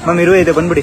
Ma'am ಇರುವೆ ಇದೆ ಬಂದ್ಬಿಡಿ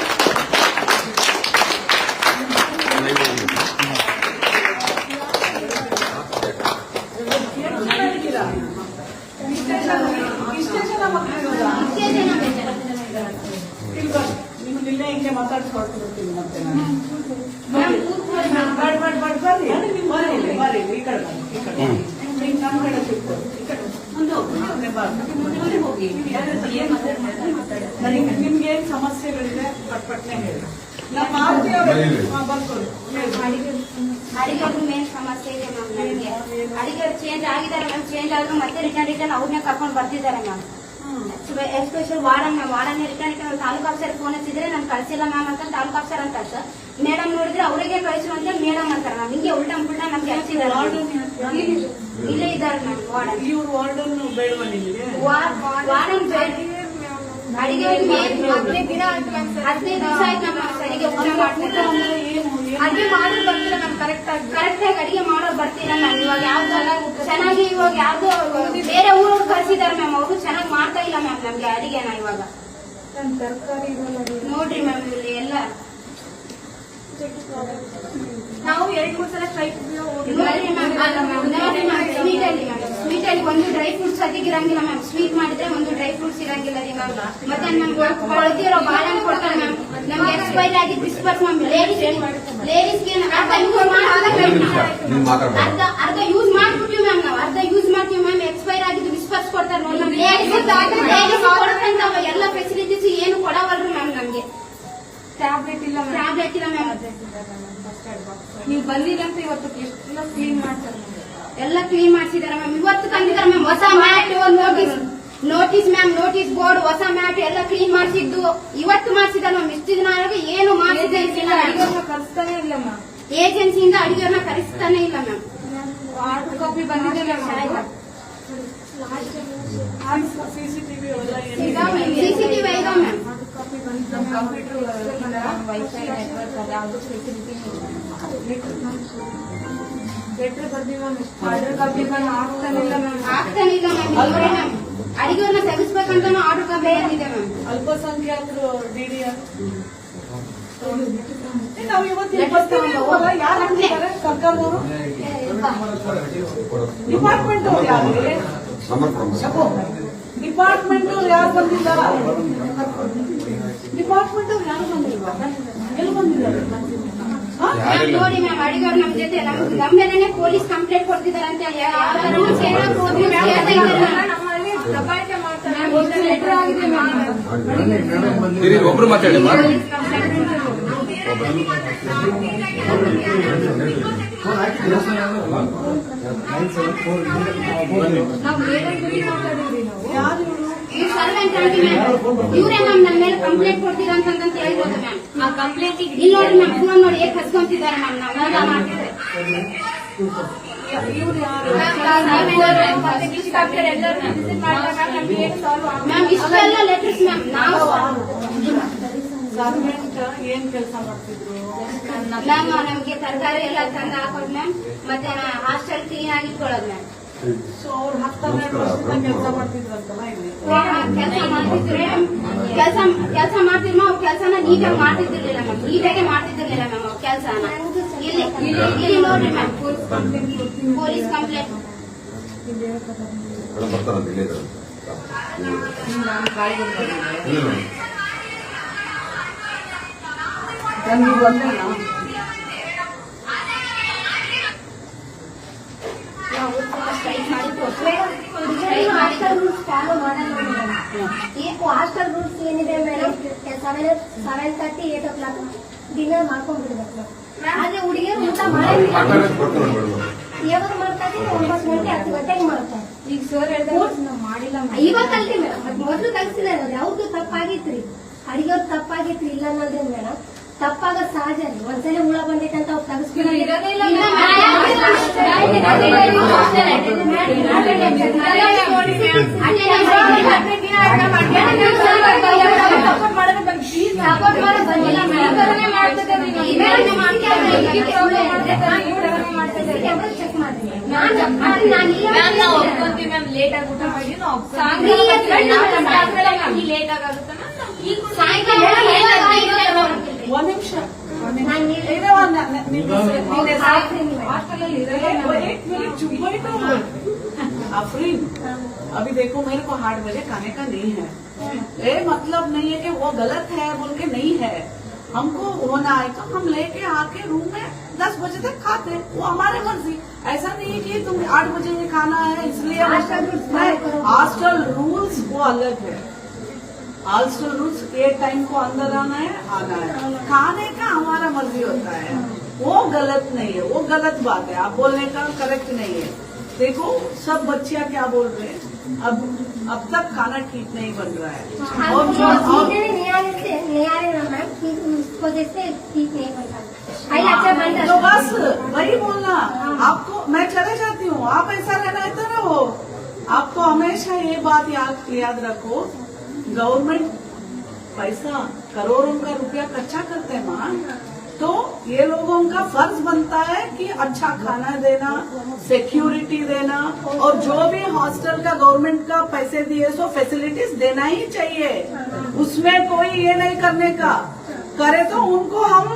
ನಿಮ್ಗೆ ಇಲ್ಲೇ ಹಿಂಗೆ ಮಾತಾಡ್ಸ್ಕೊಳ್ತಿರ್ತೀನಿ ಮತ್ತೆ ನಾನು ಬಡ್ ಬಡ್ ಬಡ್ ಬರ್ರಿ ಬರ್ರಿ ಇಲ್ಲಿ, ಬರ್ರಿ ಇಲ್ಲಿ, ಈ ಕಡೆ ಬನ್ನಿ, ಈ ಕಡೆ ಬನ್ನಿ. ಹಿಂಗ್ ನಮ್ ಕಡೆ ತಿರ್ಕೊಳ್ಳಿ, ಈ ಕಡೆ ಮುಂದೆ ಹೋಗಿ, ಮುಂದೆ ಬರ್ರಿ. ನನಗೆ ನಿಮ್ಗೆ ಏನ್ ಸಮಸ್ಯೆಗಳಿದೆ ಪಟ್ ಪಟ್ನೆ ಹೇಳಿ ನಮ್ಮ ಆರ್ತಿ ಬರ್ಕೊಳ್ಳಿ ಹೇಳಿ. ಅಡಿಗೆ ಮೇನ್ ಸಮಸ್ಯೆ ಇದೆ ಮ್ಯಾಮ್ ನನಗೆ ಅಡಿಗೆ ಚೇಂಜ್ ಆಗಿದ್ದಾರೆ ಮ್ಯಾಮ್ ಚೇಂಜ್ ಆದ್ರೂ ಮತ್ತೆ ರಿಟರ್ನ್ ರಿಟರ್ನ್ ಅವ್ರನ್ನೇ ಕರ್ಕೊಂಡು ಬರ್ತಿದ್ದಾರೆ ma'am special warden ma'am warden return return taluk officer phone ಹಚ್ಚಿದ್ರೆ ನಾನು ಕಳ್ಸಿಲ್ಲ ಮ್ಯಾಮ್ ಅಂತ ತಾಲೂಕು ಆಫೀಸರ್ ಅಂತ ಸರ್ ಮೇಡಮ್ ನೋಡಿದ್ರೆ ಅವರಿಗೆ ಕಳಿಸು ಅಂತ ಮೇಡಮ್ ಅಂತಾರೆ ಮ್ಯಾಮ್ ಹಿಂಗೆ ಉಲ್ಟಾ ಉಲ್ಟಾ ನಮ್ಗೆ ಹಚ್ಚಿದ್ದಾರೆ ಇಲ್ಲೇ ಇದ್ದಾರೆ ಮ್ಯಾಮ್ ವಾರ್ಡನ್ ವಾರ್ಡನ್ ಬೇಡ. ಅಡಿಗೆ ಹದಿನೈದು ದಿನ ಮ್ಯಾಮ್ ಹದಿನೈದು ದಿವಸ ಆಯ್ತು ಮ್ಯಾಮ್ ಅಡಿಗೆ ಊಟ ಮಾಡ್ತಿಲ್ಲ ಅಡಿಗೆ ಮಾಡೋದು ಬರ್ತಿಲ್ಲ ನಮ್ ಕರೆಕ್ಟ್ ಆಗಿ. ಕರೆಕ್ಟ್ ಆಗಿ ಅಡಿಗೆ ಮಾಡೋದು ಬರ್ತಿಲ್ಲ ಮ್ಯಾಮ್ ಇವಾಗ ಯಾವ್ದು ಚೆನ್ನಾಗಿ ಇವಾಗ ಯಾವ್ದು ಬೇರೆ ಊರವ್ರು ಕಳ್ಸಿದಾರೆ ಮ್ಯಾಮ್ ಅವರು ಚೆನ್ನಾಗಿ ಮಾಡ್ತಾ ಇಲ್ಲ ಮ್ಯಾಮ್ ನಮ್ಗೆ ಅಡಿಗೆನ ಇವಾಗ. ನೋಡ್ರಿ ಮ್ಯಾಮ್ ಇಲ್ಲಿ ಎಲ್ಲ. ನಾವು ಎರಡ್ ಮೂರ್ ಸಲ ಟ್ರೈ ನೋಡ್ರಿ ಅಲ್ಲಿ ಒಂದು ಡ್ರೈ ಫ್ರೂಟ್ಸ್ ಅದಕ್ಕೆ ಇರಂಗಿಲ್ಲ ಮ್ಯಾಮ್ ಸ್ವೀಟ್ ಮಾಡಿದ್ರೆ ಒಂದು ಡ್ರೈ ಫ್ರೂಟ್ಸ್ ಇರಂಗಿಲ್ಲ ರೀ ಮ್ಯಾಮ್ ಮತ್ತೆ ನಮ್ಗೆ ಕೊಳ್ತಿರೋ ಬಾಳೆ ಕೊಡ್ತಾರೆ ಮ್ಯಾಮ್ ನಮ್ಗೆ ಎಕ್ಸ್ಪೈರ್ ಆಗಿ ಬಿಸ್ಬರ್ಸ್ ಮ್ಯಾಮ್ ಲೇಡೀಸ್ ಲೇಡೀಸ್ಗೆ ಅರ್ಧ ಅರ್ಧ ಯೂಸ್ ಮಾಡ್ಬಿಟ್ಟಿವಿ ಮ್ಯಾಮ್ ನಾವು ಅರ್ಧ ಯೂಸ್ ಮಾಡ್ತೀವಿ ಮ್ಯಾಮ್ ಎಕ್ಸ್ಪೈರ್ ಆಗಿದ್ದು ಬಿಸ್ಬರ್ಸ್ ಕೊಡ್ತಾರೆ ನೋಡಿ ಮ್ಯಾಮ್ ಲೇಡೀಸ್ ಎಲ್ಲ ಫೆಸಿಲಿಟೀಸ್ ಏನು ಕೊಡವಲ್ರಿ ಮ್ಯಾಮ್ ನಮ್ಗೆ. ಟ್ಯಾಬ್ಲೆಟ್ ಇಲ್ಲ ಟ್ಯಾಬ್ಲೆಟ್ ಇಲ್ಲ ಮ್ಯಾಮ್ ನೀವು ಬಂದಿರಂತ ಇವತ್ತು ಎಷ್ಟು ಕ್ಲೀನ್ ಮಾಡ್ತಾರೆ? ಎಲ್ಲ ಕ್ಲೀನ್ ಮಾಡಿಸಿದಾರೆ ಮ್ಯಾಮ್ ಇವತ್ತು ತಂದಿದ್ದಾರೆ ಮ್ಯಾಮ್ ಹೊಸ mat notice notice ma'am notice board ಹೊಸ ಮ್ಯಾಟ್ ಎಲ್ಲ ಕ್ಲೀನ್ ಮಾಡಿಸಿದ್ದು. ಇವತ್ತು ಮಾಡಿಸಿದಾರೆ ಮ್ಯಾಮ್ ಇಷ್ಟು ದಿನ ಆಗಿ ಏನು ಮಾಡಿಸಿದೆ ಇಲ್ಲ. ಮ್ಯಾಮ್ ಏಜೆನ್ಸಿಯಿಂದ ಅಡಿಗೆಯವ್ರನ್ನ ಕರೆಸ್ತಾನೆ ಇಲ್ಲ ಮ್ಯಾಮ್ ಆರ್ಡರ್ ಕಾಪಿ ಬಂದಿದೆ ಮ್ಯಾಮ್ ಸಿಸಿಟಿವಿ ಸಿಸಿಟಿವಿ ಇದಾವೆ ಮ್ಯಾಮ್ ಕಂಪ್ಯೂಟರ್ ವೈಫೈ ನೆಟ್ವರ್ಕ್ ಅದು ಫೆಸಿಲಿಟಿ ಲೆಟ್ರ್ ಬರ್ದಿ ma'am order copy ma'am ma'am ನೋಡಿ ಮ್ಯಾಮ್ ಅಡಿಗೆಯವ್ರನ್ನ ತೆಗಿಸ್ಬೇಕಂತ ಆರ್ಡರ್ ಕಾಪಿ ಬಂದಿದೆ ಮ್ಯಾಮ್ ಅಲ್ಪಸಂಖ್ಯಾತರು ನಾವು ಇವತ್ತು ಯಾರು ಹಾಕ್ತಿದ್ದಾರೆ? ಸರ್ಕಾರದವರು? ಡಿಪಾರ್ಟ್ಮೆಂಟ್ ಅವ್ರು ಯಾರು? ಡಿಪಾರ್ಟ್ಮೆಂಟ್ ಅವ್ರು ಯಾರು ಬಂದಿಲ್ಲ ಡಿಪಾರ್ಟ್ಮೆಂಟ್ ಅವ್ರು ಯಾರು ಬಂದಿಲ್ವಾ? ಎಲ್ಲಿ ಬಂದಿದ್ದಾರೆ? ನೋಡಿ ಮ್ಯಾಮ್ ಅಡಿಗೆಯವ್ರು ನಮ್ ಜೊತೆ ನಮ್ ನಮ್ಮ ಮೇಲೆನೆ ಪೊಲೀಸ್ ಕಂಪ್ಲೇಂಟ್ ಒಬ್ರು ಮಾತಾಡಿ. ನಾವು ಇವ್ರು? ಮ್ಯಾಮ್ ಇವರೇ ಮ್ಯಾಮ್ ನನ್ನ ಮೇಲೆ ಕಂಪ್ಲೇಂಟ್ ಕೊಡ್ತೀರಾ ಅಂತಂತ ಹೇಳ್ಬೋದು ಮ್ಯಾಮ್ ಆ ಕಂಪ್ಲೇಂಟ್ ಇಲ್ಲಿ ನೋಡಿ ಮ್ಯಾಮ್ ಫೋನ್ ನೋಡಿ ಹೇಗೆ ಹಸ್ಕೊಂತಿದ್ದಾರೆ ಮ್ಯಾಮ್ ನಾವು. ಊಟ ಮಾಡ್ತಿದ್ರೆ ಇವ್ರು ಮ್ಯಾಮ್ ಇಷ್ಟೆಲ್ಲ ಲೆಟರ್ಸ್ ಮ್ಯಾಮ್ ನಾವು ಗವರ್ಮೆಂಟ್ ಏನ್ ಕೆಲಸ ಮಾಡ್ತಿದ್ರು? ಮ್ಯಾಮ್ ನಮ್ಗೆ ತರಕಾರಿ ಎಲ್ಲ ತಂದ ಹಾಕೋದು ಮ್ಯಾಮ್ ಮತ್ತೆ ಹಾಸ್ಟೆಲ್ ಕ್ಲೀನ್ ಆಗಿ ಇಟ್ಕೊಳ್ಳೋದು ಮ್ಯಾಮ್ ಸೊ ಅವ್ರು ಹತ್ತನ್ನೆರಡು ವರ್ಷದಿಂದ ಕೆಲಸ ಮಾಡ್ತಿದ್ರಂತಲ್ಲ ಇಲ್ಲಿ? ಕೆಲಸ ಮಾಡ್ತಿದ್ರು ಕೆಲಸ ಮಾಡ್ತಿದ್ರು ಅವ್ರು ಕೆಲಸನ ನೀಟಾಗಿ ಮಾಡ್ತಿದ್ದಿರ್ಲಿಲ್ಲ ಮ್ಯಾಮ್ ನೀಟಾಗೆ ಮಾಡ್ತಿದ್ದಿರ್ಲಿಲ್ಲ ಮ್ಯಾಮ್ ಅವ್ರ ಕೆಲಸನ. ಇಲ್ಲಿ ಇಲ್ಲಿ ಇಲ್ಲಿ ನೋಡ್ರಿ ಮ್ಯಾಮ್ ಪೊಲೀಸ್ ಕಂಪ್ಲೇಂಟ್. ಬರ್ತಾರಂತ ಇಲ್ಲೇ ಇದ್ದಾರೆ. ಇಲ್ಲ ಮೇಡಮ್. ನನ್ಗೆ ಬಂದಲ್ಲ ಸ್ಟ್ರೈಕ್ ಮಾಡಿ ಸ್ಟ್ರೈಕ್ ಮಾಡಿ ಫಾಲೋ ಮಾಡಲ್ಲ ಹಾಸ್ಟೆಲ್ ರೂಲ್ಸ್ ಏನಿದೆ madam seven seven thirty eight o'clock dinner ಮಾಡ್ಕೊಂಡ್ಬಿಡ್ಬೇಕು. ಆದ್ರೆ ಹುಡುಗಿಯರು ಊಟ ಮಾಡಿ ಮಾತಾಡೋದು ಬರ್ತಾರೆ ಮೇಡಮ್. ಯಾವಾಗ ಮಾಡ್ತಾರೆ? ಒಂಬತ್ತು ಗಂಟೆ ಹತ್ತು ಗಂಟೆಗೆ ಮಾಡ್ತಾರೆ. ಈಗ ಸರ್ ಹೇಳಿದ್ರೆ ಮಾಡಿಲ್ಲ ಮಾಡಿಲ್ಲ ಕಲ್ತಿ ಮೇಡಮ್ ಮೊದಲು ಮೊದ್ಲು ತಗ್ಸಿದಾರೆ ಯಾವ್ದು ತಪ್ಪಾಗಿತ್ರಿ. ಅಡಿಗೆವ್ರು ತಪ್ಪಾಗಿತ್ತು ಇಲ್ಲ ಅನ್ನೋದ್ರಿಂದ ಮೇಡಮ್ ತಪ್ಪಾಗ ಸಹಜ ಒಂದ್ಸಲ ಹುಳ ಬಂದಿತ್ತಂತ ಅವ್ರು ಲೇಟ್ ಆಗಿ ಊಟ ಮಾಡಿ ನಾವು ಲೇಟ್ ಆಗುತ್ತೆ ಒಂದ್ ನಿಮಿಷ ಒಂದ್ ನಿಮಿಷ. ನಾನ್ ನೀವ್- ಇರೋ ಒಂದ್ ನ- ನಿಮ್ ಹೆಸರು- ನಿಮ್ ಹೆಸರು? ಹಾಸ್ಟೆಲ್ ಅಲ್ಲಿ एक एक मिनट चुप बैठो अफरीन अभी देखो मेरे को आठ बजे खाने का नहीं है ये मतलब नहीं है कि वो गलत है बोल के नहीं है हमको होना है तो हम लेके आके रूम में दस बजे तक खाते हैं। वो हमारे मर्जी ऐसा नहीं है कि तुम आठ बजे ये खाना है इसलिए Hostel rules follow करो। हॉस्टल रूल्स वो अलग है हॉस्टल रूल्स ये टाइम को अंदर आना है आना है। खाने का हमारा मर्ज़ी होता है। वो गलत नहीं है वो गलत बात है। आप बोलने का करेक्ट नहीं है। देखो सब बच्चियाँ क्या बोल रहे हैं? अब अब तक खाना ठीक नहीं बन रहा है। और जो भाई अच्छा बन तो बस वही बोलना। आपको मैं चले जाती हूँ। आप ऐसा रहना है तो रहो। आपको हमेशा ये बात याद याद रखो गवर्नमेंट पैसा करोड़ों का रुपया खर्चा करते हैं माँ तो ये लोगों का फ़र्ज़ बनता है कि अच्छा खाना देना सिक्योरिटी देना, और जो भी हॉस्टल का गवर्नमेंट का पैसे दिए, सो फैसिलिटीज़ देना ही चाहिए। उसमें कोई ये नहीं करने का। करे तो उनको हम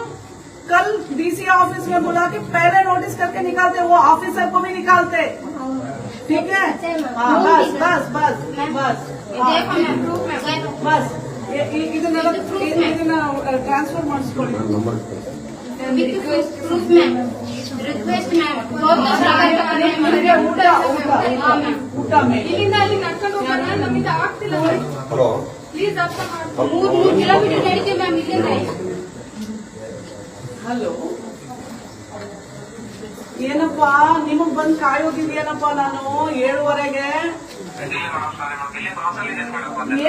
कल डीसी ऑफ़िस में बुला के पहले नोटिस करके निकालते, वो ऑफिसर को भी निकालते। ठीक है हाँ बस बस बस बस हाँ, ಬಸ್ ಇ- ಇ- ಇದನ್ನ ಇದನ್ನ ಟ್ರಾನ್ಸ್ಫರ್ ಮಾಡಿಸ್ಕೊಳ್ಳಿ number request ma'am request ma'am ನನಗೆ ಊಟ ಊಟ ಊಟ ಮೇಲೆ ಇಲ್ಲಿಂದ ಅಲ್ಲಿ ನಡ್ಕೊಂಡು ಹೋಗೋಣ ನಮ್ಮಿಂದ ಆಗ್ತಿಲ್ಲ ಹಲೋ ಪ್ಲೀಸ್ ಅರ್ಥ ಮಾಡಿ ಮೂರ್ ಮೂರ್ ಕಿಲೋಮೀಟರ್ ನಡೀತೀವಿ ಮ್ಯಾಮ್ ಇಲ್ಲಿಂದ ಹಲೋ ಏನಪ್ಪಾ, ನಿಮಗ್ ಬಂದ್ ಕಾಯೋಗಿದ್ಯೇನಪ್ಪ ನಾನು ಏಳುವರೆಗೆ?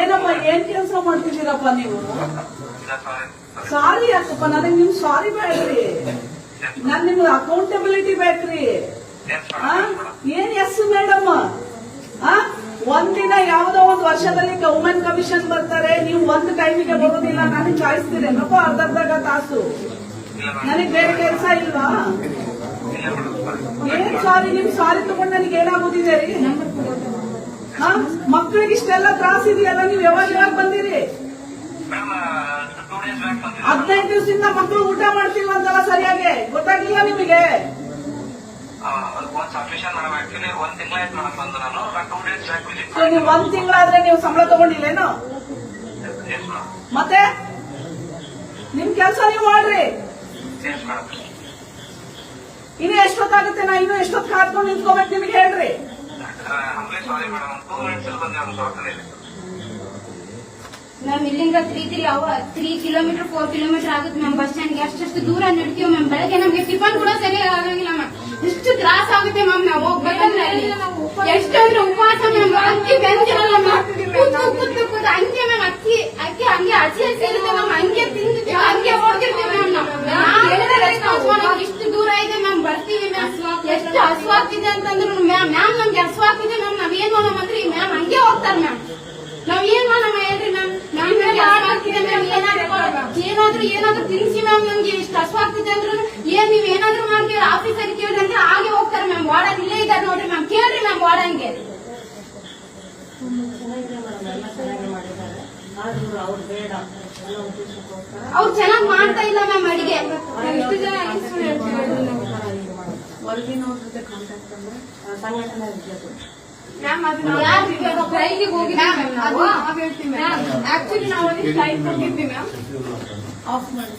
ಏನಪ್ಪ, ಏನ್ ಕೆಲಸ ಮಾಡ್ತಿದ್ದೀರಪ್ಪ ನೀವು? ಸಾರಿ ಯಾಕಪ್ಪ, ನನಗ್ ನಿಮ್ ಸಾರಿ ಬೇಡ್ರಿ. ನನ್ ನಿಮ್ಗೆ ಅಕೌಂಟಬಿಲಿಟಿ ಬೇಕ್ರಿ? ಏನ್ ಎಸ್ ಮೇಡಮ್? ಒಂದಿನ ಯಾವ್ದೋ ಒಂದು ವರ್ಷದಲ್ಲಿ ವುಮೆನ್ ಕಮಿಷನ್ ಬರ್ತಾರೆ, ನೀವು ಒಂದ್ ಟೈಮಿಗೆ ಬರೋದಿಲ್ಲ ನನಗೆ ಕಾಯಿಸ್ತೀರೇನಪ್ಪ ಅರ್ಧ ಅರ್ಧ ತಾಸು? ನನಗೆ ಬೇರೆ ಕೆಲಸ ಇಲ್ವಾ? ಏನ್ ಸಾರಿ ನಿಮ್ ಸಾರಿ ತಗೊಂಡ್ ನನಗೆ ಏನಾಗೋದಿದೆ ರೀ? ಹಾ? ಮಕ್ಕಳಿಗೆ ಇಷ್ಟೆಲ್ಲ ತ್ರಾಸ ಇದೆಯಲ್ಲ ನೀವು ಯಾವಾಗ ಯಾವಾಗ ಬಂದಿರಿ? ಹದಿನೈದು ದಿವಸದಿಂದ ಮಕ್ಕಳು ಊಟ ಮಾಡ್ತಿಲ್ಲ ಅಂತಲ್ಲ ಸರಿಯಾಗಿ? ಗೊತ್ತಾಗಿಲ್ಲ ನಿಮಗೆ? ನೀವು ಒಂದ್ ತಿಂಗಳಾದ್ರೆ ನೀವು ಸಂಬಳ ತಗೊಂಡಿಲ್ಲೇನು? ಮತ್ತೆ? ನಿಮ್ ಕೆಲಸ ನೀವು ಮಾಡ್ರಿ. ಇನ್ನು ಎಷ್ಟೊತ್ತಾಗುತ್ತೆ ನಾ ಇನ್ನು ಎಷ್ಟೊತ್ತು ಕಾದ್ಕೊಂಡು ನಿಂತ್ಕೋಬೇಕು ನಿಮ್ಗೆ ಹೇಳ್ರಿ. ಮ್ಯಾಮ್ ಇಲ್ಲಿಂದ ತ್ರೀ ತ್ರೀ ಅವ ತ್ರೀ ಕಿಲೋಮೀಟರ್ ಫೋರ್ ಕಿಲೋಮೀಟರ್ ಆಗುತ್ತೆ ಮ್ಯಾಮ್ ಬಸ್ ಸ್ಟ್ಯಾಂಡ್ಗೆ ಅಷ್ಟಷ್ಟು ದೂರ ನಡ್ತೀವಿ ಮ್ಯಾಮ್ ಬೆಳಗ್ಗೆ ನಮ್ಗೆ ಟಿಫನ್ ಕೂಡ ಸರಿಯಾಗಿ ಆಗಂಗಿಲ್ಲ ಮ್ಯಾಮ್ ಇಷ್ಟು ತ್ರಾಸ ಆಗುತ್ತೆ ಮ್ಯಾಮ್ ನಾವು ಹೋಗ್ಬೇಕಂದ್ರೆ. ಅಲ್ಲಿ ಎಷ್ಟಂದ್ರೆ ಉಪವಾಸ ಮ್ಯಾಮ್ ಅಕ್ಕಿ ಬೆಂದಿರಲ್ಲ ಮ್ಯಾಮ್ ಕೂತು ಕೂತು ಕೂತು ಹಂಗೆ ಮ್ಯಾಮ್ ಅಕ್ಕಿ ಅಕ್ಕಿ ಹಂಗೆ ಹಸಿ ಹಸಿ ಇರುತ್ತೆ ಮ್ಯಾಮ್ ಹಂಗೆ ತಿಂದಿರ್ತೀವಿ ಹಂಗೆ ಓಡ್ತಿರ್ತೀವಿ ಮ್ಯಾಮ್ ನಾವು ನಾವ್ ಹೇಳಿದ್ರೆ response ಮಾಡಲ್ಲ. ಇಷ್ಟು ದೂರ ಇದೆ ಮ್ಯಾಮ್ ಬರ್ತೀವಿ ಮ್ಯಾಮ್ ಎಷ್ಟು ಹಸುವಾಗ್ತಿದೆ ಅಂತಂದ್ರು ಮ್ಯಾಮ್ ಮ್ಯಾಮ್ ನಮ್ಗೆ ಹಸುವಾಗ್ತಿದೆ ಮ್ಯಾಮ್ ನಾವ್ ಏನ್ ಮಾಡೋಣ ಅಂದ್ರೆ ಮ್ಯಾಮ್ ಹಂಗೆ ಹೋಗ್ತಾರೆ ಮ್ಯಾಮ್ ನಾವ್ ಏನ್ ಮಾಡೋಣ ಹೇಳ್ರಿ ಮ್ಯಾಮ್ ಮ್ಯಾಮ್ ನಮ್ಗೆ ಹಸುವಾಗ್ತಿದೆ ಮ್ಯಾಮ್ ಏನಾದ್ರು ಏನಾದ್ರೂ ತಿನ್ಸಿ ಮ್ಯಾಮ್ ನಮ್ಗೆ ಇಷ್ಟು. ಹಸುವಾಗ್ತಿದೆ ಅಂದ್ರೆ ಏನ್ ನೀವ್ ಏನಾದ್ರೂ ಮಾಡ್ತೀವಿ ಆಫೀಸರ್ ಕೇಳ್ರಿ ಅಂದ್ರೆ ಹಾಗೆ ಹೋಗ್ತಾರೆ ಮ್ಯಾಮ್ ವಾರ್ಡನ್ ಇಲ್ಲೇ ಇದ್ದಾರೆ ನೋಡ್ರಿ ಮ್ಯಾಮ್ ಕೇಳ್ರಿ ಮ್ಯಾಮ್ ವಾರ್ಡನ್ಗೆ. ಅವ್ರು ಚೆನ್ನಾಗಿ ಮಾಡ್ತಾ ಇಲ್ಲ ಮ್ಯಾಮ್ ಅಡಿಗೆ. ಎಷ್ಟು ಜನ ಹೊರಗಿನವ್ರ ಜೊತೆ ಕಾಂಟ್ಯಾಕ್ಟ್ ಅಂದ್ರೆ ಸಂಘಟನೆ ಆಕ್ಚುಲಿ ನಾವು ಒಂದು ಸ್ಟ್ರೈಕ್ ಹೋಗಿದ್ವಿ ಮ್ಯಾಮ್ ಆಫ್ ಮಾಡಿ